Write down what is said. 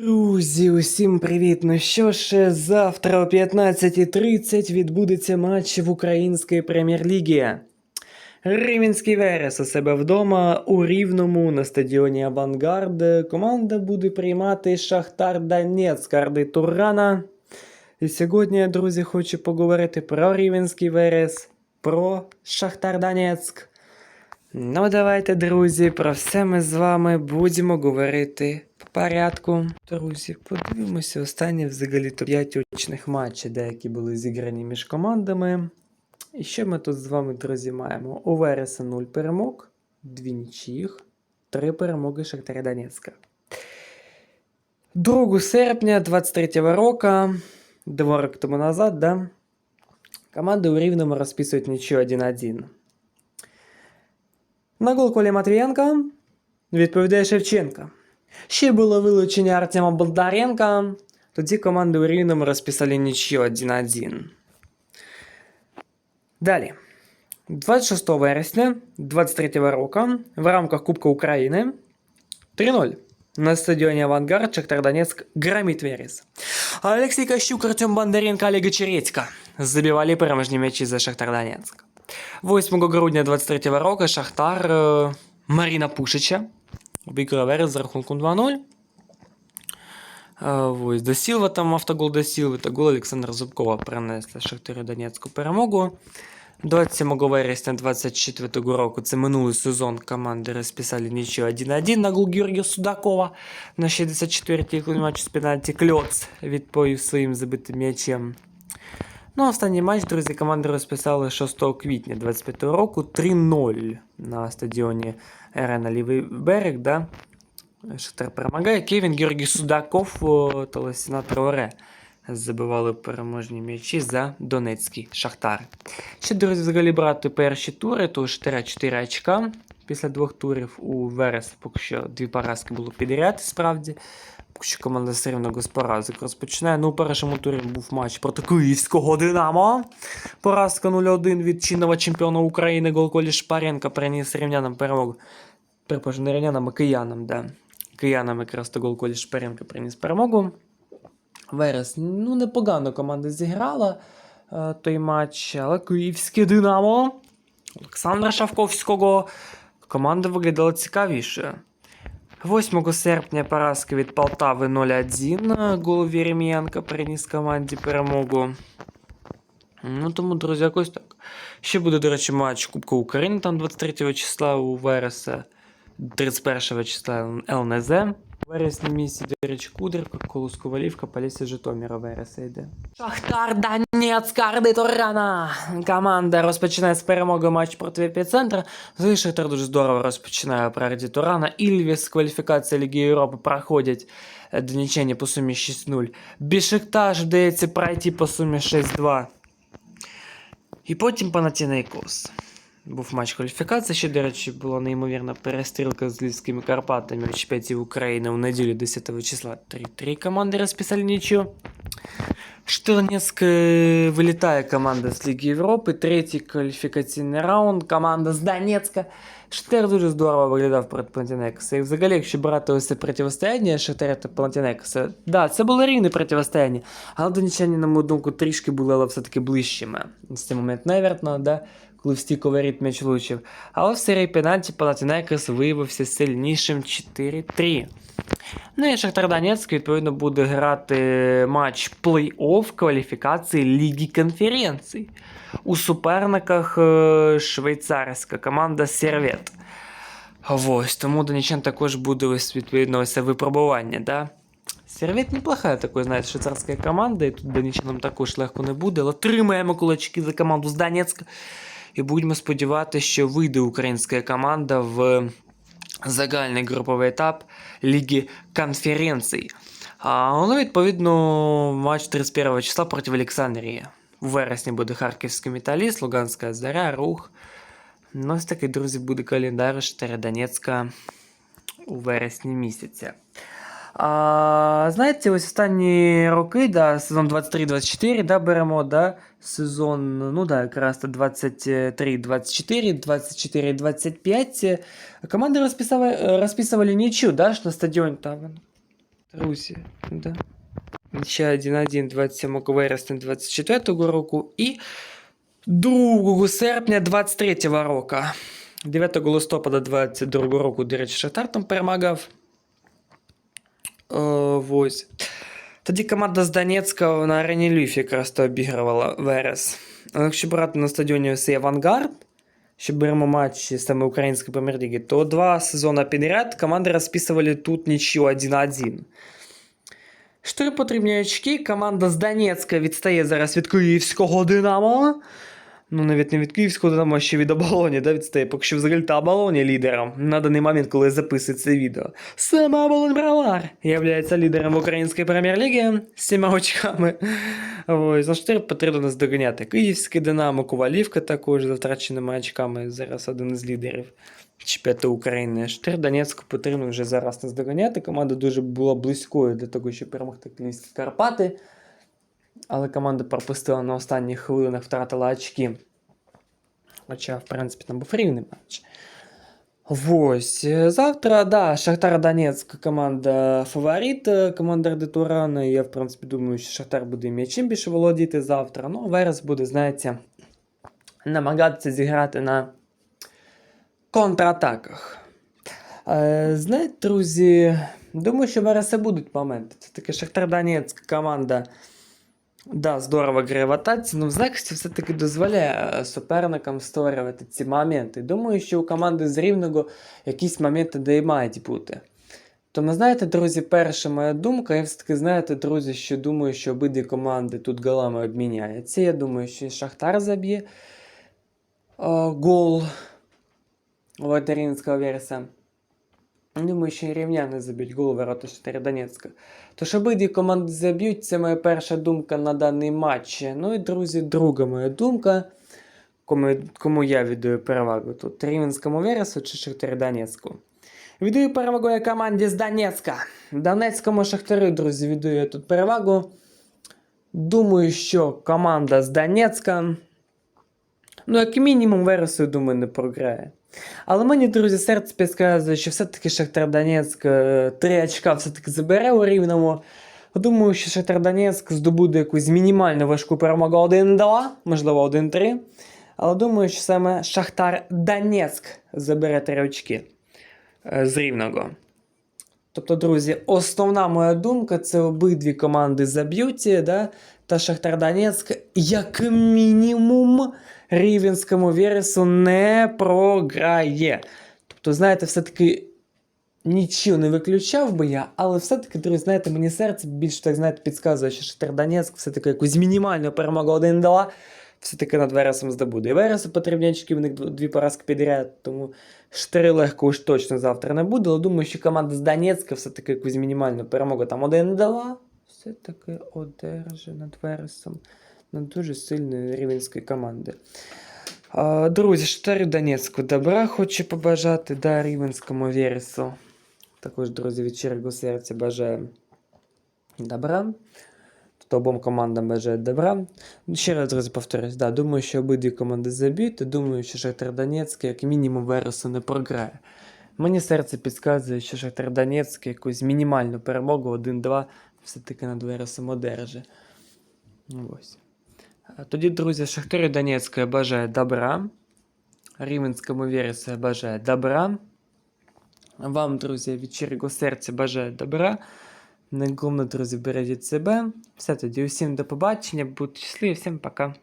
Друзі, усім привіт! Ну що ж, завтра о 15.30 відбудеться матч в Українській прем'єр-лігі. Рівенський Верес у себе вдома у Рівному на стадіоні Авангард. Команда буде приймати Шахтар Донецьк Арди Турана. І сьогодні, друзі, хочу поговорити про Рівенський Верес, про Шахтар Донецьк. Ну, давайте, друзі, про все ми з вами будемо говорити по порядку. Друзі, подивимося останні взагалі то 5 очних матчів, деякі були зіграні між командами. І що ми тут з вами, друзі, маємо? У Вереса 0 перемог, 2 нічиїх, 3 перемоги Шахтаря Донецька. 2 серпня 23 року, два роки тому назад, да? Команди у Рівному розписують нічого 1-1. На гол Колі Матвієнка відповідає Шевченка. Ще було вилучення Артема Болдаренка. Тоді команди у Рівному розписали нічого 1-1. Далі. 26 вересня 23 року в рамках Кубка України 3-0 на стадіоні Авангард Шахтар Донецьк громить Верес. Олексій Кащук, Артем Бондаренко, Олега Чередька забивали переможні м'ячі за Шахтар Донецьк. 8 грудня 23 року Шахтар е, Маріна Пушича обіграв Верес з рахунком 2-0. Е, Ось, до Сілва там автогол до Сілви та гол Олександра Зубкова принесли Шахтарю Донецьку перемогу. 27 вересня 24 року, це минулий сезон, команди розписали нічого 1-1 на гол Георгія Судакова на 64-й хвилині матчу з пенальті Кльоц відповів своїм забитим м'ячем. Ну, останній матч, друзі, команди розписали 6 квітня 25 року 3-0 на стадіоні Арена Лівий берег, да? Шахтар перемагає. Кевін Георгій Судаков та Лосіна Траоре забивали переможні м'ячі за Донецький Шахтар. Ще, друзі, взагалі брати перші тури, то 4-4 очка після двох турів у Верес, поки що дві поразки було підряд, справді. Що команда все рівно без поразок розпочинає. Ну, у першому турі був матч проти Київського Динамо. Поразка 0-1 від чинного чемпіона України Голколі Шпаренка приніс рівнянам перемогу. Перепрошую, не рівнянам, а киянам, да. Киянам якраз то Голколі Шпаренка приніс перемогу. Верес, ну, непогано команда зіграла е, той матч, але Київське Динамо Олександра Шавковського команда виглядала цікавіше. 8 серпня поразка від Полтави 0-1. Гол Вєремієнка приніс команді перемогу. Ну, тому, друзі, якось так. Ще буде, до речі, матч Кубка України там 23 числа у Вереса, 31 числа ЛНЗ. У вересні місяці, до речі, Кудрівка, Колос Ковалівка, Полісся Житомира Вереса йде. Шахтар Донецьк, Арди Турана. Команда розпочинає з перемоги матч проти епіцентра. Взагалі Шахтар дуже здорово розпочинає про Арді Турана. Ільвіс, кваліфікація Ліги Європи проходять е, донічені по сумі 6-0. Бішикташ вдається пройти по сумі 6-2. І потім Панатінайкос. Був матч кваліфікації. Ще, до речі, була неймовірна перестрілка з Львівськими Карпатами в чемпіонаті України у неділю 10 числа. 3-3 команди розписали нічого. Штирнецьк е, вилітає команда з Ліги Європи. Третій кваліфікаційний раунд. Команда з Донецька. Шахтар дуже здорово виглядав проти Панатінекса. І взагалі, якщо брати ось це протистояння Шахтаря та Панатінекса, да, це було рівне протистояння, але донеччані, на мою думку, трішки були, але все-таки ближчими. З цей момент Невертно, да, коли в стіковий рід м'яч влучив. Але в серії пенальті Панатінекс виявився сильнішим 4-3. Ну і Шахтар Донецьк, відповідно, буде грати матч плей-офф кваліфікації Ліги конференцій. У суперниках е, швейцарська команда Сервет. Ось, тому Донеччан також буде ось, відповідно ось випробування. Да? Сервет неплохая такой, знаєте, швейцарська команда, і тут Донеччанам також легко не буде, але тримаємо кулачки за команду з Донецька. І будемо сподіватися, що вийде українська команда в загальний груповий етап Ліги конференцій. А, ну, відповідно, матч 31 числа проти Олександрії. У вересні буде Харківський металіст, Луганська Заря, Рух. Ну, ось такий, друзі, буде календар Штари Донецька у вересні місяця. А, знаєте, ось останні роки, да, сезон 23-24, да, беремо, да, сезон, ну да, якраз 23-24, 24-25. Команди розписували, розписували нічю, да, ж на стадіоні там. Друзі, да. Ще 1-1 27 вересня 24 року і 2 серпня 23 року. 9 листопада 22 року, до речі, Шахтар там перемагав. Е, ось. Тоді команда з Донецька на арені Львів якраз то обігрувала Верес. Але якщо брати на стадіоні ось Авангард, що беремо матчі саме Української прем'єр-ліги, то два сезони підряд команди розписували тут нічого 1-1. Чотири потрібні очки. Команда з Донецька відстає зараз від київського Динамо. Ну, навіть не від київського Динамо, а ще від оболоні, да, відстає. Поки що взагалі та оболоні лідером на даний момент, коли я записую це відео. Сама оболонь Бравар являється лідером української прем'єр-ліги з сіма очками. Ось, за 4 потрібно нас доганяти. Київське Динамо, Ковалівка також за втраченими очками. Зараз один із лідерів чемпіонату України. Штир Донецьку потрібно вже зараз нас доганяти. Команда дуже була близькою для того, щоб перемогти Київські Карпати. Але команда пропустила на останніх хвилинах, втратила очки. Хоча, в принципі, там був рівний матч. Ось. е, Завтра, да, Шахтар Донецьк команда фаворит, е, команда Ради Турана. Я, в принципі, думаю, що Шахтар буде м'ячем більше володіти завтра. Ну, Верес буде, знаєте, намагатися зіграти на контратаках. Е, знаєте, друзі, думаю, що Вереса будуть моменти. Це таки Шахтар Донецьк команда. Да, здорово грає в атаці, але в захисті все-таки дозволяє е, суперникам створювати ці моменти. Думаю, що у команди з Рівного якісь моменти де і мають бути. Тому, знаєте, друзі, перша моя думка, я все-таки, знаєте, друзі, що думаю, що обидві команди тут голами обміняються. Я думаю, що Шахтар заб'є е, гол Ватерінського верса. Думаю, що і рівняни заб'ють гол ворота Шахтаря Донецька. Тож обидві команди заб'ють, це моя перша думка на даний матч. Ну і, друзі, друга моя думка, кому, кому я віддаю перевагу тут Рівенському Вересу чи Шахтарю Донецьку. Віддаю перевагу я команді з Донецька. Донецькому Шахтарю, друзі, віддаю я тут перевагу. Думаю, що команда з Донецька, ну, як мінімум, Вересу, думаю, не програє. Але мені, друзі, серце підказує, що все-таки Шахтар Донецьк е, три очка все-таки забере у рівному. Думаю, що Шахтар Донецьк здобуде якусь мінімально важку перемогу 1-2, можливо, 1-3. Але думаю, що саме Шахтар Донецьк забере три очки е, з рівного. Тобто, друзі, основна моя думка це обидві команди заб'ють, да? та Шахтар Донецьк, як мінімум, Рівенському Вересу не програє. Тобто, знаєте, все-таки нічого не виключав би я, але все-таки, друзі, знаєте, мені серце більше так знаєте, підказує, що Шахтар все-таки якусь мінімальну перемогу 1-2 все-таки над Вересом здобуде. І Вересу в них дві поразки підряд, тому штири легко уж точно завтра не буде. Але думаю, що команда з Донецька все-таки якусь мінімальну перемогу там 1-2 все-таки одержи над Вересом над дуже сильної рівенської команди. Друзі, Штарю Донецьку добра хочу побажати, да, Рівенському Вересу. Також, друзі, від щирого серця бажаю добра. Тобто обом командам бажаю добра. Ну, Ще раз, друзі, повторюсь, да, думаю, що обидві команди заб'ють, думаю, що Шахтар Донецьк, як мінімум, Вересу не програє. Мені серце підказує, що Шахтар Донецьк якусь мінімальну перемогу 1-2 все-таки над Вересом одержи. Ось. А Тоді, друзі, Шахтарю Донецька бажає добра. Рівенському Вересі бажає добра. Вам, друзі, від щирого серця бажаю добра. Найголовніше, друзі, бережіть себе. Все тоді, усім до побачення, будьте щасливі, всім пока.